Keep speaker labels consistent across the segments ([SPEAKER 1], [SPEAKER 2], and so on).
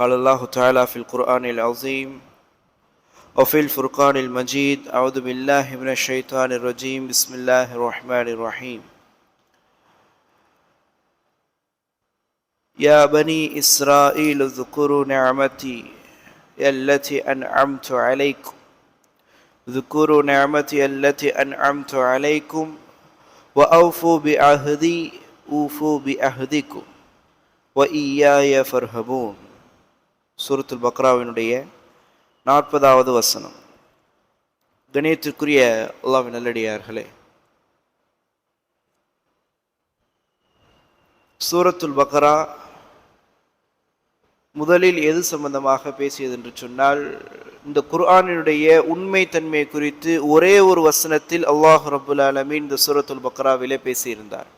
[SPEAKER 1] قال الله تعالى في القرآن العظيم وفي الفرقان المجيد أعوذ بالله من الشيطان الرجيم بسم الله الرحمن الرحيم. يا بني إسرائيل اذكروا نعمتي التي أنعمت عليكم اذكروا نعمتي التي أنعمت عليكم وأوفوا بعهدي أوفوا بعهدكم وإياي فارهبون. சூரத்துல் பக்ராவினுடைய நாற்பதாவது வசனம். கணியத்திற்குரிய அல்லாவின் நல்லடியார்களே சூரத்துல் பக்ரா முதலில் எது சம்பந்தமாக பேசியது என்று சொன்னால் இந்த குர்ஆனினுடைய உண்மை தன்மை குறித்து ஒரே ஒரு வசனத்தில் அல்லாஹ் ரபுல் ஆலமீன் இந்த சூரத்துல் பக்ராவிலே பேசியிருந்தார்.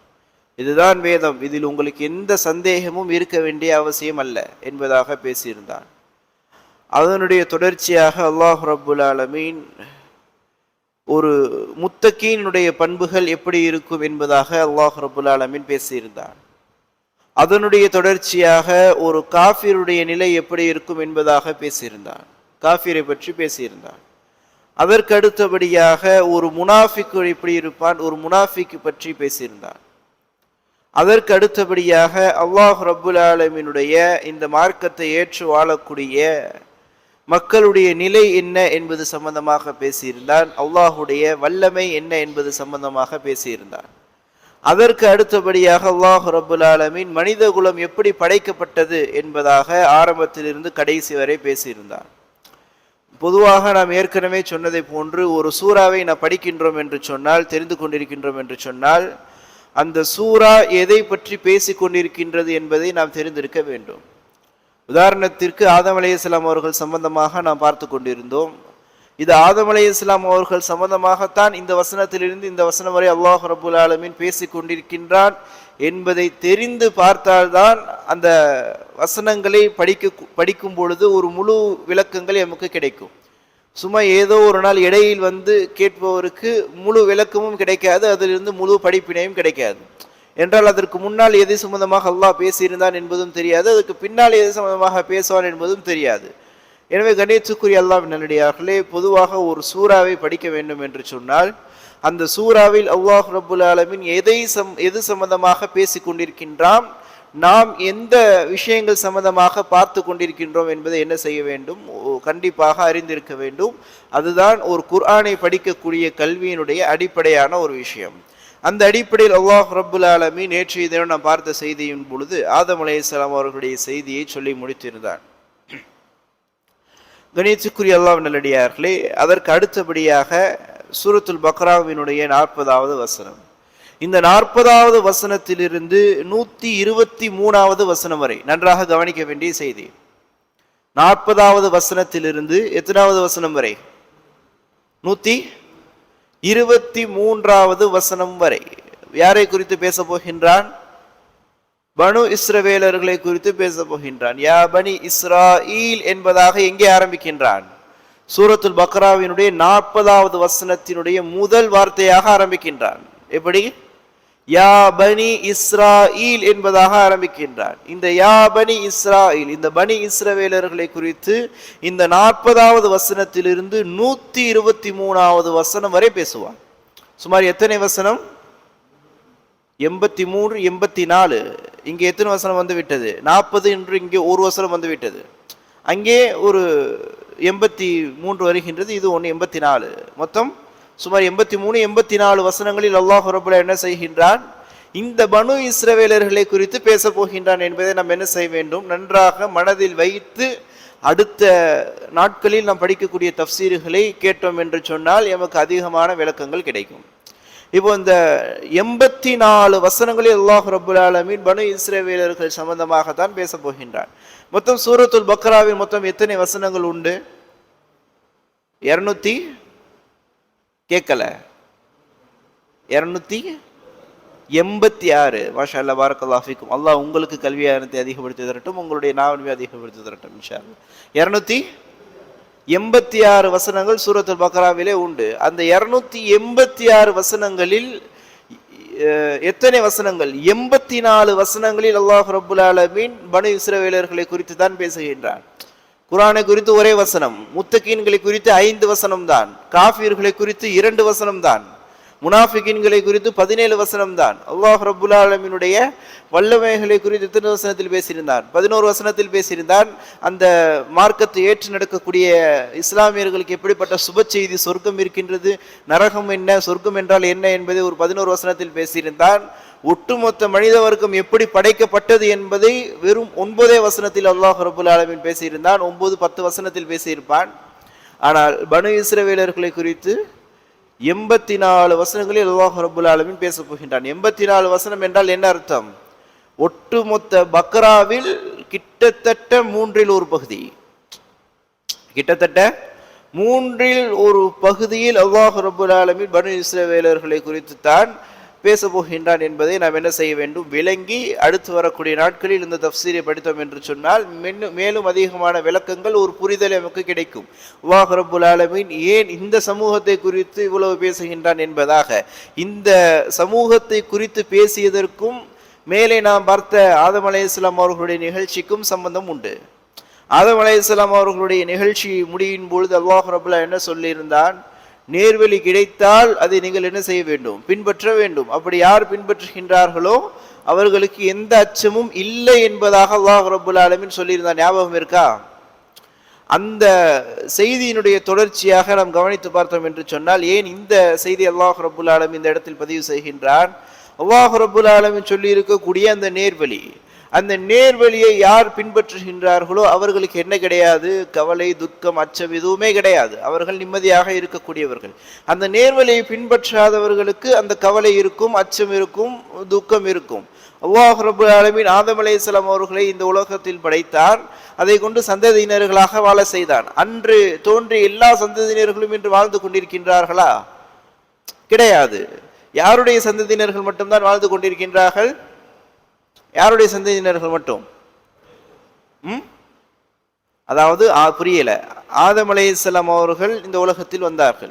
[SPEAKER 1] இதுதான் வேதம். இதில் உங்களுக்கு எந்த சந்தேகமும் இருக்க வேண்டிய அவசியம் அல்ல என்பதாக பேசியிருந்தான். அதனுடைய தொடர்ச்சியாக அல்லாஹ் ரபுல் ஆலமீன் ஒரு முத்தக்கீனுடைய பண்புகள் எப்படி இருக்கும் என்பதாக அல்லாஹ் ரபுல் ஆலமீன் பேசியிருந்தான். அதனுடைய தொடர்ச்சியாக ஒரு காஃபிருடைய நிலை எப்படி இருக்கும் என்பதாக பேசியிருந்தான். காஃபிரை பற்றி பேசியிருந்தான். அதற்கு அடுத்தபடியாக ஒரு முனாஃபிக்கு எப்படி இருப்பான் ஒரு முனாஃபிக்கு பற்றி பேசியிருந்தான். அதற்கு அடுத்தபடியாக அல்லாஹ் ரப்புல் ஆலமினுடைய இந்த மார்க்கத்தை ஏற்று வாழக்கூடிய மக்களுடைய நிலை என்ன என்பது சம்பந்தமாக பேசியிருந்தான். அல்லாஹுடைய வல்லமை என்ன என்பது சம்பந்தமாக பேசியிருந்தான். அதற்கு அடுத்தபடியாக அல்லாஹ் ரப்புல் ஆலமின் மனித குலம் எப்படி படைக்கப்பட்டது என்பதாக ஆரம்பத்திலிருந்து கடைசி வரை பேசியிருந்தார் பொதுவாக நாம் ஏற்கனவே சொன்னதை போன்று ஒரு சூறாவை நாம் படிக்கின்றோம் என்று சொன்னால் தெரிந்து கொண்டிருக்கின்றோம் என்று சொன்னால் அந்த சூரா எதை பற்றி பேசிக் கொண்டிருக்கின்றது என்பதை நாம் தெரிந்திருக்க வேண்டும். உதாரணத்திற்கு ஆதம் அலைய இஸ்லாம் அவர்கள் சம்பந்தமாக நாம் பார்த்து கொண்டிருந்தோம். இது ஆதம் அலைய இஸ்லாம் அவர்கள் சம்பந்தமாகத்தான் இந்த வசனத்திலிருந்து இந்த வசனம் வரை அல்லாஹ் ரபுல் ஆலமின் பேசிக் கொண்டிருக்கின்றான் என்பதை தெரிந்து பார்த்தால்தான் அந்த வசனங்களை படிக்க படிக்கும் பொழுது ஒரு முழு விளக்கங்கள் நமக்கு கிடைக்கும். சும்மா ஏதோ ஒரு நாள் இடையில் வந்து கேட்பவருக்கு முழு விளக்கமும் கிடைக்காது அதிலிருந்து முழு படிப்பினையும் கிடைக்காது. என்றால் அதற்கு முன்னால் எது சம்பந்தமாக அல்லாஹ் பேசியிருந்தான் என்பதும் தெரியாது அதுக்கு பின்னால் எது சம்பந்தமாக பேசுவான் என்பதும் தெரியாது. எனவே கணேசுக்குரிய அல்லாஹ் நல்லடியார்களே பொதுவாக ஒரு சூறாவை படிக்க வேண்டும் என்று சொன்னால் அந்த சூறாவில் அல்லாஹ் ரபுல் ஆலமின் எதை சம் எது சம்பந்தமாக பேசி கொண்டிருக்கின்றான் நாம் எந்த விஷயங்கள் சம்பந்தமாக பார்த்து கொண்டிருக்கின்றோம் என்பதை என்ன செய்ய வேண்டும்? கண்டிப்பாக அறிந்திருக்க வேண்டும். அதுதான் ஒரு குர்ஆனை படிக்கக்கூடிய கல்வியினுடைய அடிப்படையான ஒரு விஷயம். அந்த அடிப்படையில் அல்லாஹ் ரபுல் ஆலமி நேற்றைய தினம் நாம் பார்த்த செய்தியின் பொழுது ஆதம் அலையாம் அவர்களுடைய செய்தியை சொல்லி முடித்திருந்தான் கணேசுக்குரிய அல்லாஹ் நல்லடியார்களே அதற்கு அடுத்தபடியாக சூரத்துல் பக்ராவினுடைய நாற்பதாவது வசனம். இந்த நாற்பதாவது வசனத்திலிருந்து நூற்றி இருபத்தி மூணாவது வசனம் வரை நன்றாக கவனிக்க வேண்டிய செய்தி. நாற்பதாவது வசனத்திலிருந்து எத்தனாவது வசனம் வரை? நூற்றி இருபத்தி மூன்றாவது வசனம் வரை. யாரை குறித்து பேச போகின்றான்? பனு இஸ்ரவேலர்களை குறித்து பேச போகின்றான். யா பனி இஸ்ராயில் என்பதாக எங்கே ஆரம்பிக்கின்றான்? சூரத்துல் பக்ராவினுடைய நாற்பதாவது வசனத்தினுடைய முதல் வார்த்தையாக ஆரம்பிக்கின்றான். எப்படி? யா பனி இஸ்ராயில் என்பதாக ஆரம்பிக்கின்றான். இந்த யா பனி இஸ்ராயில் இந்த பனி இஸ்ரவேலர்களை குறித்து இந்த நாற்பதாவது வசனத்திலிருந்து நூத்தி இருபத்தி மூணாவது வசனம் வரை பேசுவார் சுமார் எத்தனை வசனம்? எண்பத்தி மூன்று எண்பத்தி நாலு இங்கே எத்தனை வசனம் வந்து விட்டது நாற்பது என்று இங்கே ஒரு வசனம் வந்து விட்டது அங்கே ஒரு எண்பத்தி மூன்று வருகின்றது இது ஒன்று எண்பத்தி நாலு மொத்தம் சுமார் எண்பத்தி மூணு எண்பத்தி நாலு வசனங்களில் அல்லாஹ் ரபுல்லா என்ன செய்கின்றான்? இந்த பனு இஸ்ரவேலர்களை குறித்து பேச போகின்றான் என்பதை நாம் என்ன செய்ய வேண்டும்? நன்றாக மனதில் வைத்து அடுத்த நாட்களில் நாம் படிக்கக்கூடிய தப்சீர்களை கேட்டோம் என்று சொன்னால் எமக்கு அதிகமான விளக்கங்கள் கிடைக்கும். இப்போ இந்த எண்பத்தி நாலு வசனங்களில் அல்லாஹ் ரபுல் ஆலமின் பனு இஸ்ரவேலர்கள் சம்பந்தமாகத்தான் பேச போகின்றான். மொத்தம் சூரத்துல் பக்ராவில் மொத்தம் எத்தனை வசனங்கள் உண்டு? இருநூத்தி கேட்கல. இருநூத்தி எண்பத்தி ஆறு. மாஷா அல்லா பாரக்கல்லாஃபிக்கும் அல்லாஹ் உங்களுக்கு கல்வியானத்தை அதிகப்படுத்தி தரட்டும் உங்களுடைய நாவன்மையை அதிகப்படுத்தி தரட்டும் இன்ஷா இருநூத்தி எண்பத்தி ஆறு வசனங்கள் சூரத்துல் பக்ராவிலே உண்டு. அந்த இருநூத்தி எண்பத்தி ஆறு வசனங்களில் எத்தனை வசனங்கள்? எண்பத்தி நாலு வசனங்களில் அல்லாஹ் ரபுல் ஆலமீன் பனு இஸ்ரவேலர்களை குறித்து தான் பேசுகின்றான். குரானை குறித்து ஒரே வசனம் முத்தகீன்களை குறித்து ஐந்து வசனம் தான் காஃபியர்களை குறித்து இரண்டு வசனம் தான் முனாஃபிகின்களை குறித்து பதினேழு வசனம் தான் அல்லாஹ் ரபுல் ஆலமினுடைய வல்லமைகளை குறித்து எத்தனை வசனத்தில் பேசியிருந்தான்? பதினோரு வசனத்தில் பேசியிருந்தான். அந்த மார்க்கத்தை ஏற்று நடக்கக்கூடிய இஸ்லாமியர்களுக்கு எப்படிப்பட்ட சுப செய்தி சொர்க்கம் இருக்கின்றது நரகம் என்ன சொர்க்கம் என்றால் என்ன என்பதை ஒரு பதினோரு வசனத்தில் பேசியிருந்தான். ஒட்டுமொத்த மனித வர்க்கம் எப்படி படைக்கப்பட்டது என்பதை வெறும் ஒன்பதே வசனத்தில் அல்லாஹ் ரபுல் ஆலமின் பேசியிருந்தான். ஒன்பது பத்து வசனத்தில் பேசியிருப்பான். ஆனால் பனு இஸ்ரவேலர்களை குறித்து எண்பத்தி நாலு வசனங்களில் அல்லாஹ் ரபுல் பேச போகின்றான். எண்பத்தி நாலு வசனம் என்றால் என்ன அர்த்தம்? ஒட்டுமொத்த பக்ராவில் கிட்டத்தட்ட மூன்றில் ஒரு பகுதி. கிட்டத்தட்ட மூன்றில் ஒரு பகுதியில் அல்லாஹ் ரபுல் ஆலமீன் பனு இஸ்ரவேலர்களை குறித்து தான் பேச போகின்றான் என்பதை நாம் என்ன செய்ய வேண்டும்? விளங்கி அடுத்து வரக்கூடிய நாட்களில் இந்த தப்சீரை படித்தோம் என்று சொன்னால் மென்னு- மேலும் அதிகமான விளக்கங்கள் ஒரு புரிதல் நமக்கு கிடைக்கும். அல்லாஹ் ரபுல் ஆலமீன் ஏன் இந்த சமூகத்தை குறித்து இவ்வளவு பேசுகின்றான் என்பதாக. இந்த சமூகத்தை குறித்து பேசியதற்கும் மேலே நாம் பார்த்த ஆதம் அலைஹிஸ்ஸலாம் அவர்களுடைய நிகழ்ச்சிக்கும் சம்பந்தம் உண்டு. ஆதம் அலைஹிஸ்ஸலாம் அவர்களுடைய நிகழ்ச்சி முடியும் பொழுது அல்லாஹ் ரபுல்லா என்ன சொல்லியிருந்தான்? நேர்வழி கிடைத்தால் அதை நீங்கள் என்ன செய்ய வேண்டும்? பின்பற்ற வேண்டும். அப்படி யார் பின்பற்றுகின்றார்களோ அவர்களுக்கு எந்த அச்சமும் இல்லை என்பதாக அல்லாஹ் ரபுல் ஆலமின் சொல்லியிருந்தான். ஞாபகம் இருக்கா? அந்த செய்தியினுடைய தொடர்ச்சியாக நாம் கவனித்து பார்த்தோம் என்று சொன்னால் ஏன் இந்த செய்தி அல்லாஹ் ரபுல் ஆலம் இந்த இடத்தில் பதிவு செய்கின்றான்? அல்லாஹ் ரபுல் ஆலமின் சொல்லி இருக்கக்கூடிய அந்த நேர்வழி அந்த நேர்வழியை யார் பின்பற்றுகின்றார்களோ அவர்களுக்கு என்ன கிடையாது? கவலை துக்கம் அச்சம் எதுவுமே கிடையாது. அவர்கள் நிம்மதியாக இருக்கக்கூடியவர்கள். அந்த நேர்வழியை பின்பற்றாதவர்களுக்கு அந்த கவலை இருக்கும் அச்சம் இருக்கும் துக்கம் இருக்கும். அல்லாஹ் ரபுல் ஆதமலேசலம் ஆதம் அவர்களை இந்த உலகத்தில் படைத்தார். அதை கொண்டு சந்ததியினர்களாக வாழ செய்தான். அன்று தோன்றிய எல்லா சந்ததியினர்களும் இன்று வாழ்ந்து கொண்டிருக்கின்றார்களா? கிடையாது. யாருடைய சந்ததியினர்கள் மட்டும்தான் வாழ்ந்து கொண்டிருக்கின்றார்கள்? யாருடைய சந்ததியினர்கள் மட்டும்? ம்? அதாவது ஆ, புரியல. ஆதம் அலைஹிஸ்ஸலாம் அவர்கள் இந்த உலகத்தில் வந்தார்கள்.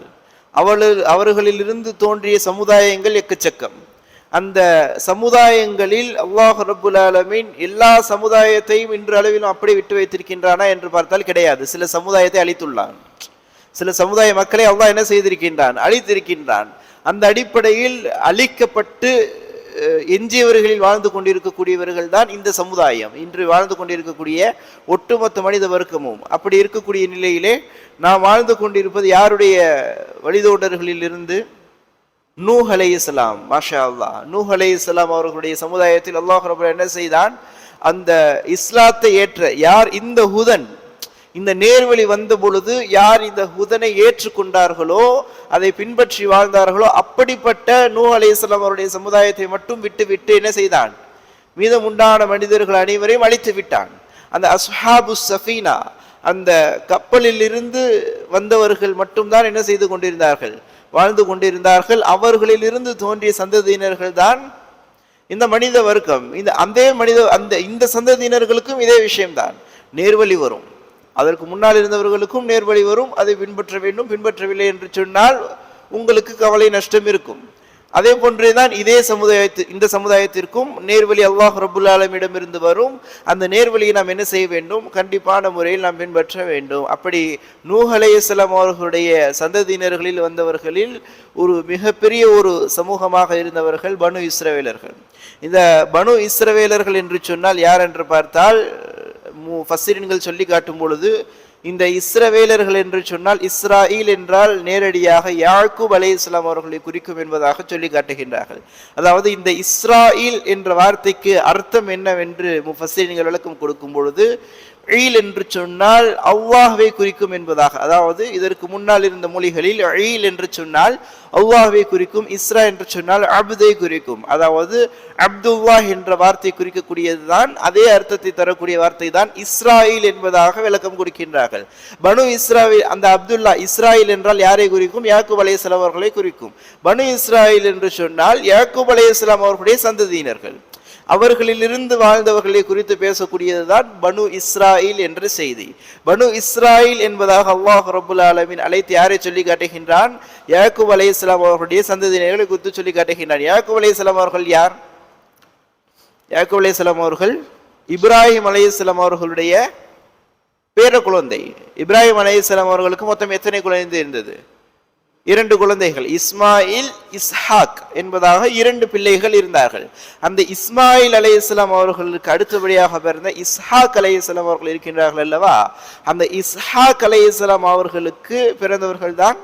[SPEAKER 1] அவர்கள் அவர்களிலிருந்து தோன்றிய சமுதாயங்கள் எக்கச்சக்கம். அந்த சமுதாயங்களில் அல்லாஹ் ரபுல் ஆலமீன் எல்லா சமுதாயத்தையும் இன்று அளவிலும் அப்படி விட்டு வைத்திருக்கின்றானா என்று பார்த்தால் கிடையாது. சில சமுதாயத்தை அழித்துள்ளான். சில சமுதாய மக்களை அல்லாஹ் என்ன செய்திருக்கின்றான்? அழித்திருக்கின்றான். அந்த அடிப்படையில் அழிக்கப்பட்டு எஞ்சியவர்களில் வாழ்ந்து கொண்டிருக்கக்கூடியவர்கள் தான் இந்த சமுதாயம். இன்று வாழ்ந்து கொண்டிருக்கக்கூடிய ஒட்டுமொத்த மனித வர்க்கமும். அப்படி இருக்கக்கூடிய நிலையிலே நாம் வாழ்ந்து கொண்டிருப்பது யாருடைய வழிதோடர்களில் இருந்து நூஹ் இஸ்லாம் மாஷா அல்லாஹ் நூஹ் இஸ்லாம் அவர்களுடைய சமுதாயத்தில் அல்லாஹ் ரபுல் என்ன செய்தான்? அந்த இஸ்லாத்தை ஏற்ற யார்? இந்த ஹுதன் இந்த நேர்வழி வந்த பொழுது யார் இந்த ஹுதனை ஏற்றுக்கொண்டார்களோ அதை பின்பற்றி வாழ்ந்தார்களோ அப்படிப்பட்ட நூ அலைஹிஸ்ஸலாம் அவருடைய சமுதாயத்தை மட்டும் விட்டு விட்டு என்ன செய்தான்? மீதம் உண்டான மனிதர்கள் அனைவரையும் அழித்து விட்டான். அந்த அஸ்ஹாபு சஃபீனா அந்த கப்பலில் இருந்து வந்தவர்கள் மட்டும்தான் என்ன செய்து கொண்டிருந்தார்கள்? வாழ்ந்து கொண்டிருந்தார்கள். அவர்களிலிருந்து தோன்றிய சந்ததியினர்கள் தான் இந்த மனித வர்க்கம். இந்த அந்த மனித அந்த இந்த சந்ததியினர்களுக்கும் இதே விஷயம்தான். நேர்வழி வரும். அதற்கு முன்னால் இருந்தவர்களுக்கும் நேர்வழி வரும். அதை பின்பற்ற வேண்டும். பின்பற்றவில்லை என்று சொன்னால் உங்களுக்கு கவலை நஷ்டம் இருக்கும். அதே போன்றேதான் இதே சமுதாயத்து இந்த சமுதாயத்திற்கும் நேர்வழி அல்லாஹ் ரபுல்லாலமிடம் இருந்து வரும். அந்த நேர்வழியை நாம் என்ன செய்ய வேண்டும்? கண்டிப்பான முறையில் நாம் பின்பற்ற வேண்டும். அப்படி நூஹ் அலைஹிஸ்ஸலாம் அவர்களுடைய சந்ததியினர்களில் வந்தவர்களில் ஒரு மிகப்பெரிய ஒரு சமூகமாக இருந்தவர்கள் பனு இஸ்ரவேலர்கள். இந்த பனு இஸ்ரவேலர்கள் என்று சொன்னால் யார் என்று பார்த்தால் முஃபஸ்ஸிரின்கள் சொல்லி காட்டும் பொழுது இந்த இஸ்ரவேலர்கள் என்று சொன்னால் இஸ்ராயில் என்றால் நேரடியாக யாழ்கூப் அலே இஸ்லாம் அவர்களை குறிக்கும் என்பதாக சொல்லி காட்டுகின்றார்கள். அதாவது இந்த இஸ்ராயில் என்ற வார்த்தைக்கு அர்த்தம் என்னவென்று முஃபஸ்ஸிரின்கள் விளக்கம் கொடுக்கும் பொழுது ஈல் என்று சொன்னால் அவ்வாகவே குறிக்கும் என்பதாக. அதாவது இதற்கு முன்னால் இருந்த மொழிகளில் ஈல் என்று சொன்னால் அவ்வாகவே குறிக்கும் இஸ்ரா என்று சொன்னால் அப்தை குறிக்கும். அதாவது அப்துவா என்ற வார்த்தை குறிக்கக்கூடியதுதான் அதே அர்த்தத்தை தரக்கூடிய வார்த்தை தான் இஸ்ராயில் என்பதாக விளக்கம் கொடுக்கின்றார்கள். பனு இஸ்ராவில் அந்த அப்துல்லா இஸ்ராயில் என்றால் யாரை குறிக்கும்? யாக்கூப் அலைஹிஸ்ஸலாம் அவர்களை குறிக்கும். பனு இஸ்ராயில் என்று சொன்னால் யாக்கூப் அலைஹிஸ்ஸலாம் அவர்களுடைய சந்ததியினர்கள். அவர்களிலிருந்து வாழ்ந்தவர்களை குறித்து பேசக்கூடியதுதான் பனு இஸ்ராயில் என்ற செய்தி. பனு இஸ்ராயில் என்பதாக அல்லாஹ் ரபுல் ஆலமின் அழைத்து யாரை சொல்லி காட்டுகின்றான்? யாக்கூப் இஸ்லாம் அவர்களுடைய சந்ததியினர்களை குறித்து சொல்லி காட்டுகின்றான். யாக்கூப் இஸ்லாம் அவர்கள் யார்? யாக்கூப் இஸ்லாம் அவர்கள் இப்ராஹிம் அலைஹிஸ்ஸலாம் அவர்களுடைய பேர குழந்தை இப்ராஹிம் அலைஹிஸ்ஸலாம் அவர்களுக்கு மொத்தம் எத்தனை குழந்தை இருந்தது? இரண்டு குழந்தைகள் இஸ்மாயில் இஸ்ஹாக் என்பதாக இரண்டு பிள்ளைகள் இருந்தார்கள். அந்த இஸ்மாயில் அலை இஸ்லாம் அவர்களுக்கு அடுத்தபடியாக பிறந்த இஸ்ஹாக் அலைஹிஸ்ஸலாம் அவர்கள் இருக்கின்றார்கள் அல்லவா? அந்த இஸ்ஹாக் அலைஹிஸ்ஸலாம் அவர்களுக்கு பிறந்தவர்கள் தான்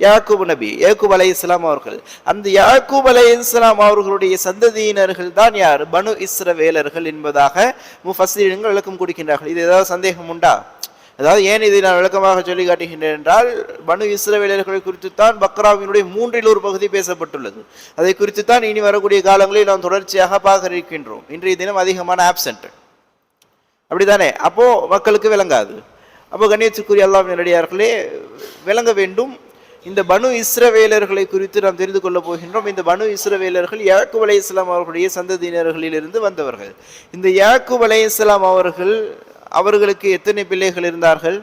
[SPEAKER 1] யாக்கூப் நபி யாக்கூப் அலை இஸ்லாம் அவர்கள். அந்த யாக்கூப் அலை இஸ்லாம் அவர்களுடைய சந்ததியினர்கள் தான் யார்? பனு இஸ்ரவேலர்கள் என்பதாக முஃபசீரங்கள் விளக்கம் கொடுக்கின்றார்கள். இது ஏதாவது சந்தேகம் உண்டா? அதாவது ஏன் இதை நான் விளக்கமாக சொல்லி காட்டுகின்றேன் என்றால் பனு இஸ்ரவேலர்களை குறித்து தான் பக்ராவினுடைய மூன்றில் ஒரு பகுதி பேசப்பட்டுள்ளது. அதை குறித்து தான் இனி வரக்கூடிய காலங்களில் நாம் தொடர்ச்சியாக பார்க்க இருக்கின்றோம் இன்றைய தினம் அதிகமான ஆப்சென்ட் அப்படிதானே அப்போது மக்களுக்கு விளங்காது. அப்போ கண்ணியத்துக்குரிய அல்லாஹ் நடிகார்களே விளங்க வேண்டும். இந்த பனு இஸ்ரவேலர்களை குறித்து நாம் தெரிந்து கொள்ளப் போகின்றோம். இந்த பனு இஸ்ரவேலர்கள் யாக்கூப் அலை இஸ்லாம் அவர்களுடைய சந்ததியினர்களிலிருந்து வந்தவர்கள். இந்த யாக்கூப் அலை இஸ்லாம் அவர்கள் அவர்களுக்கு எத்தனை பிள்ளைகள் இருந்தார்கள்?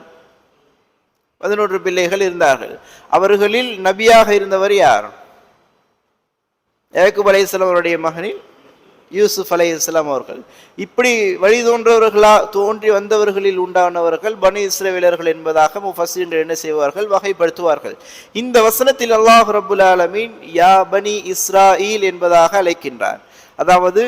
[SPEAKER 1] பதினொன்று பிள்ளைகள் இருந்தார்கள். அவர்களில் நபியாக இருந்தவர் யார்? யாக்கூப் அலை இஸ்லாம் அவருடைய மகனில் யூசுப் அலை இஸ்லாம் அவர்கள். இப்படி வழி தோன்றவர்களா தோன்றி வந்தவர்களில் உண்டானவர்கள் பனு இஸ்ரவேலர்கள் என்பதாக முஃபஸ்ஸீன்கள் என்ன செய்வார்கள்? வகைப்படுத்துவார்கள். இந்த வசனத்தில் அல்லாஹ் ரபுல் ஆலமீன் யா பனி இஸ்ராயில் என்பதாக அழைக்கின்றார் அதாவது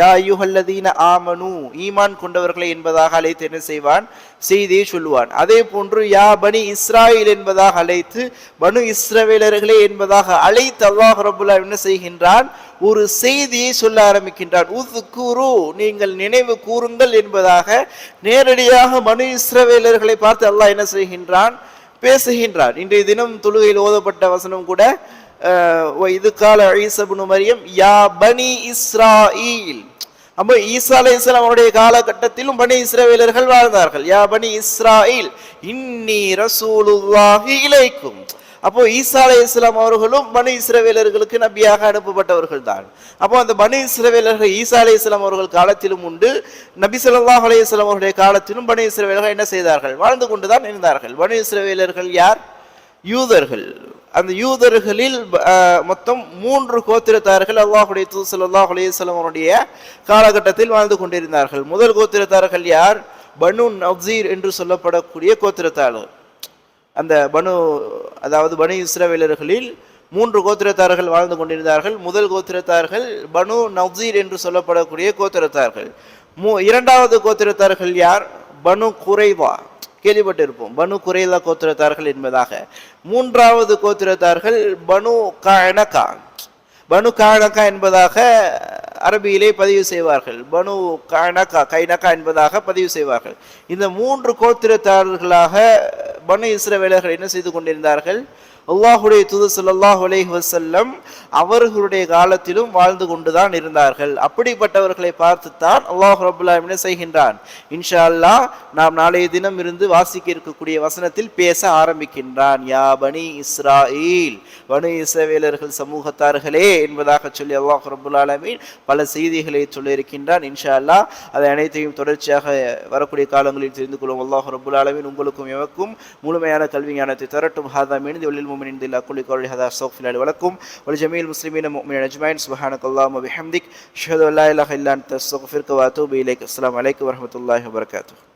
[SPEAKER 1] யா யுஹல்லதீன ஆமனு ஈமான் கொண்டவர்களை என்பதாக அழைத்து என்ன செய்வான்? செய்தியை சொல்லுவான். அதே போன்று யா பனி இஸ்ராயில் என்பதாக அழைத்து பனு இஸ்ரவேலர்களே என்பதாக அழைத்து அல்லாஹ் ரபுல்லா என்ன செய்கின்றான்? ஒரு செய்தியை சொல்ல ஆரம்பிக்கின்றான். உதுகுரு நீங்கள் நினைவு கூறுங்கள் என்பதாக நேரடியாக மனு இஸ்ரவேலர்களை பார்த்து அல்லாஹ் என்ன செய்கின்றான்? பேசுகின்றான். இன்றைய தினம் தொழுகையில் ஓதப்பட்ட வசனம் கூட இது கால ஈசபுனு மரியம் யா பனி இஸ்ராயில். அப்போ ஈசா அலை இஸ்லாம் அவருடைய காலகட்டத்திலும் பனி இஸ்ரவேலர்கள் வாழ்ந்தார்கள். யா பனி இஸ்ராயில் இன்னி ரசூலுல்லாஹி இலைக்கும். அப்போ ஈசா அலை இஸ்லாம் அவர்களும் பனு இஸ்ரவேலர்களுக்கு நபியாக அனுப்பப்பட்டவர்கள் தான். அப்போ அந்த பனு இஸ்ரவேலர்கள் ஈசா அலை இஸ்லாம் அவர்கள் காலத்திலும் உண்டு. நபி ஸல்லல்லாஹு அலைஹி அவருடைய காலத்திலும் பனு இஸ்ரவேலர்கள் என்ன செய்தார்கள்? வாழ்ந்து கொண்டுதான் இருந்தார்கள். பனு இஸ்ரவேலர்கள் யார்? யூதர்கள். அந்த யூதர்களில் மொத்தம் மூன்று கோத்திரத்தார்கள் அல்லாஹுடைய தூது ஸல்லல்லாஹு அலைஹி அவருடைய காலகட்டத்தில் வாழ்ந்து கொண்டிருந்தார்கள். முதல் கோத்திரத்தார்கள் யார்? பனு நவ்சீர் என்று சொல்லப்படக்கூடிய கோத்திரத்தார்கள். அந்த பனு அதாவது பனு இஸ்ரவேலர்களில் மூன்று கோத்திரத்தார்கள் வாழ்ந்து கொண்டிருந்தார்கள். முதல் கோத்திரத்தார்கள் பனு நவ்சீர் என்று சொல்லப்படக்கூடிய கோத்திரத்தார்கள். மூ இரண்டாவது கோத்திரத்தார்கள் யார்? பனு குறைவா கேள்விப்பட்டிருப்போம். பனு குறைலா கோத்திரத்தார்கள் என்பதாக. மூன்றாவது கோத்திரத்தார்கள் பனு கணக்கா பனு காணக்கா என்பதாக அரபியிலே பதிவு செய்வார்கள். பனு காணக்கா கைனக்கா என்பதாக பதிவு செய்வார்கள். இந்த மூன்று கோத்திரத்தார்களாக பனு இஸ்ரவேலர்கள் என்ன செய்து கொண்டிருந்தார்கள்? அல்லாஹுடைய தூது சல்லாஹ் அலைஹி வசல்லம் அவர்களுடைய காலத்திலும் வாழ்ந்து கொண்டுதான் இருந்தார்கள். அப்படிப்பட்டவர்களை பார்த்துத்தான் அல்லாஹ் ரபுல்லா செய்கின்றான்? இன்ஷா அல்லாஹ் நாம் நாளைய தினம் இருந்து வாசிக்க இருக்கக்கூடிய வசனத்தில் பேச ஆரம்பிக்கின்றான். யா பனி இஸ்ராயில் பனு இஸ்ரவேலர்கள் சமூகத்தார்களே என்பதாக சொல்லி அல்லாஹ் ரபுல்லாலமின் பல செய்திகளை சொல்லியிருக்கின்றான். இன்ஷா அல்லாஹ் அதை அனைத்தையும் தொடர்ச்சியாக வரக்கூடிய காலங்களில் தெரிந்து கொள்ளும் அல்லாஹ் ரபுல் உங்களுக்கும் எமக்கும் முழுமையான கல்வி ஞானத்தை தரட்டும். ஹாதா மீன் المؤمنين دل كل قولي هذا أستغفر الله ولكم ولجميع المسلمين المؤمنين أجمعين. سبحانك اللهم وبحمدك. أشهد أن لا إله إلا أنت أستغفرك وأتوب إليك. السلام عليكم ورحمة الله وبركاته.